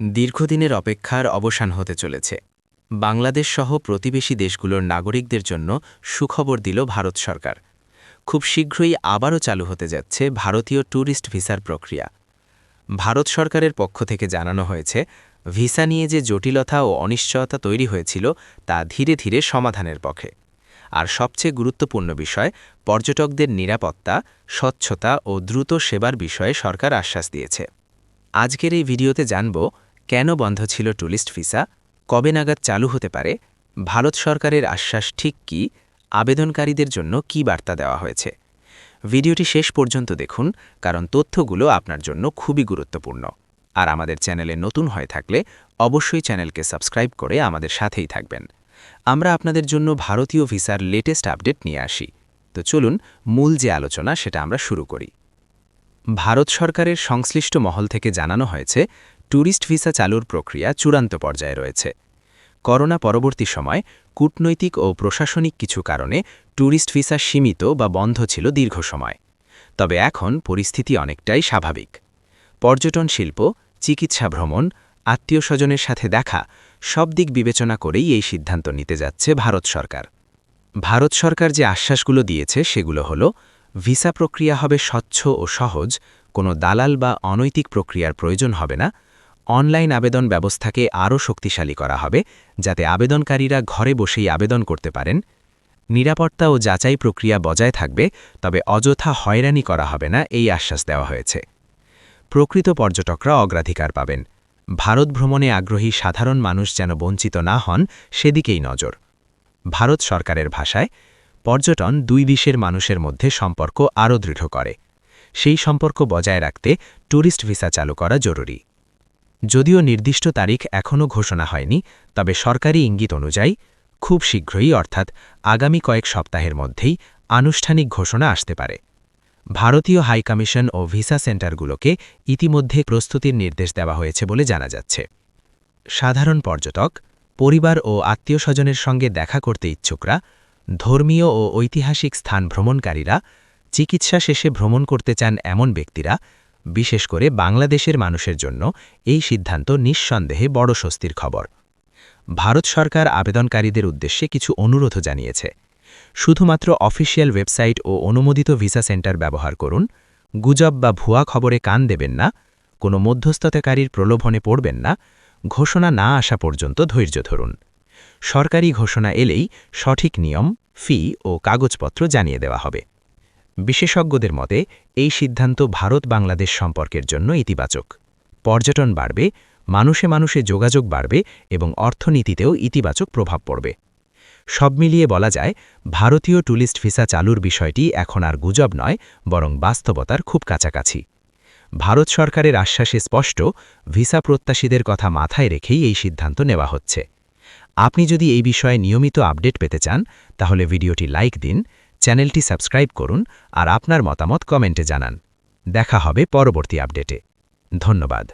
দীর্ঘদিনের অপেক্ষার অবসান হতে চলেছে। বাংলাদেশ সহ প্রতিবেশী দেশগুলোর নাগরিকদের জন্য সুখবর দিল ভারত সরকার। খুব শীঘ্রই আবারও চালু হতে যাচ্ছে ভারতীয় ট্যুরিস্ট ভিসার প্রক্রিয়া। ভারত সরকারের পক্ষ থেকে জানানো হয়েছে, ভিসা নিয়ে যে জটিলতা ও অনিশ্চয়তা তৈরি হয়েছিল তা ধীরে ধীরে সমাধানের পক্ষে আর সবচেয়ে গুরুত্বপূর্ণ বিষয়, পর্যটকদের নিরাপত্তা, স্বচ্ছতা ও দ্রুত সেবার বিষয়ে সরকার আশ্বাস দিয়েছে। আজকের এই ভিডিওতে জানব কেন বন্ধ ছিল টুরিস্ট ভিসা? কবে নাগাদ চালু হতে পারে? ভারত সরকারের আশ্বাস ঠিক কি? আবেদনকারীদের জন্য কি বার্তা দেওয়া হয়েছে? ভিডিওটি শেষ পর্যন্ত দেখুন, কারণ তথ্যগুলো আপনার জন্য খুবই গুরুত্বপূর্ণ। আর আমাদের চ্যানেলে নতুন হয়ে থাকলে অবশ্যই চ্যানেলকে সাবস্ক্রাইব করে আমাদের সাথেই থাকবেন। আমরা আপনাদের জন্য ভারতীয় ভিসার লেটেস্ট আপডেট নিয়ে আসি। তো চলুন, মূল যে আলোচনা সেটা আমরা শুরু করি। ভারত সরকারের সংশ্লিষ্ট মহল থেকে জানানো হয়েছে ট্যুরিস্ট ভিসা চালুর প্রক্রিয়া চূড়ান্ত পর্যায়ে রয়েছে। করোনা পরবর্তী সময় কূটনৈতিক ও প্রশাসনিক কিছু কারণে ট্যুরিস্ট ভিসা সীমিত বা বন্ধ ছিল দীর্ঘ সময়। তবে এখন পরিস্থিতি অনেকটাই স্বাভাবিক। পর্যটন শিল্প, চিকিৎসা ভ্রমণ, আত্মীয় স্বজনের সাথে দেখা সব দিক বিবেচনা করেই এই সিদ্ধান্ত নিতে যাচ্ছে ভারত সরকার। ভারত সরকার যে আশ্বাসগুলো দিয়েছে সেগুলো হল, ভিসা প্রক্রিয়া হবে স্বচ্ছ ও সহজ, কোনো দালাল বা অনৈতিক প্রক্রিয়ার প্রয়োজন হবে না অনলাইন আবেদন ব্যবস্থাকে আরও শক্তিশালী করা হবে, যাতে আবেদনকারীরা ঘরে বসেই আবেদন করতে পারেন। নিরাপত্তা ও যাচাই প্রক্রিয়া বজায় থাকবে, তবে অযথা হয়রানি করা হবে না, এই আশ্বাস দেওয়া হয়েছে। প্রকৃত পর্যটকরা অগ্রাধিকার পাবেন। ভারত ভ্রমণে আগ্রহী সাধারণ মানুষ যেন বঞ্চিত না হন, সেদিকেই নজর। ভারত সরকারের ভাষায়, পর্যটন দুই দেশের মানুষের মধ্যে সম্পর্ক আরও দৃঢ় করে। সেই সম্পর্ক বজায় রাখতে ট্যুরিস্ট ভিসা চালু করা জরুরি। যদিও নির্দিষ্ট তারিখ এখনও ঘোষণা হয়নি, তবে সরকারি ইঙ্গিত অনুযায়ী খুব শীঘ্রই, অর্থাৎ আগামী কয়েক সপ্তাহের মধ্যেই, আনুষ্ঠানিক ঘোষণা আসতে পারে। ভারতীয় হাইকমিশন ও ভিসা সেন্টারগুলোকে ইতিমধ্যে প্রস্তুতির নির্দেশ দেওয়া হয়েছে বলে জানা যাচ্ছে। সাধারণ পর্যটক, পরিবার ও আত্মীয় স্বজনের সঙ্গে দেখা করতে ইচ্ছুকরা, ধর্মীয় ও ঐতিহাসিক স্থান ভ্রমণকারীরা, চিকিৎসা শেষে ভ্রমণ করতে চান এমন ব্যক্তিরা বিশেষ করে বাংলাদেশের মানুষের জন্য এই সিদ্ধান্ত নিঃসন্দেহে বড় স্বস্তির খবর। ভারত সরকার আবেদনকারীদের উদ্দেশ্যে কিছু অনুরোধ জানিয়েছে। শুধুমাত্র অফিসিয়াল ওয়েবসাইট ও অনুমোদিত ভিসা সেন্টার ব্যবহার করুন। গুজব বা ভুয়া খবরে কান দেবেন না। কোনো মধ্যস্থতাকারীর প্রলোভনে পড়বেন না। ঘোষণা না আসা পর্যন্ত ধৈর্য ধরুন। সরকারি ঘোষণা এলেই সঠিক নিয়ম, ফি ও কাগজপত্র জানিয়ে দেওয়া হবে। বিশেষজ্ঞদের মতে, এই সিদ্ধান্ত ভারত বাংলাদেশ সম্পর্কের জন্য ইতিবাচক। পর্যটন বাড়বে, মানুষে মানুষে যোগাযোগ বাড়বে এবং অর্থনীতিতেও ইতিবাচক প্রভাব পড়বে। সব মিলিয়ে বলা যায়, ভারতীয় ট্যুরিস্ট ভিসা চালুর বিষয়টি এখন আর গুজব নয়, বরং বাস্তবতার খুব কাছাকাছি। ভারত সরকারের আশ্বাসে স্পষ্ট, ভিসা প্রত্যাশীদের কথা মাথায় রেখেই এই সিদ্ধান্ত নেওয়া হচ্ছে। আপনি যদি এই বিষয়ে নিয়মিত আপডেট পেতে চান, তাহলে ভিডিওটি লাইক দিন চ্যানেলটি সাবস্ক্রাইব করুন আর আপনার মতামত কমেন্টে জানান। দেখা হবে পরবর্তী আপডেটে। ধন্যবাদ।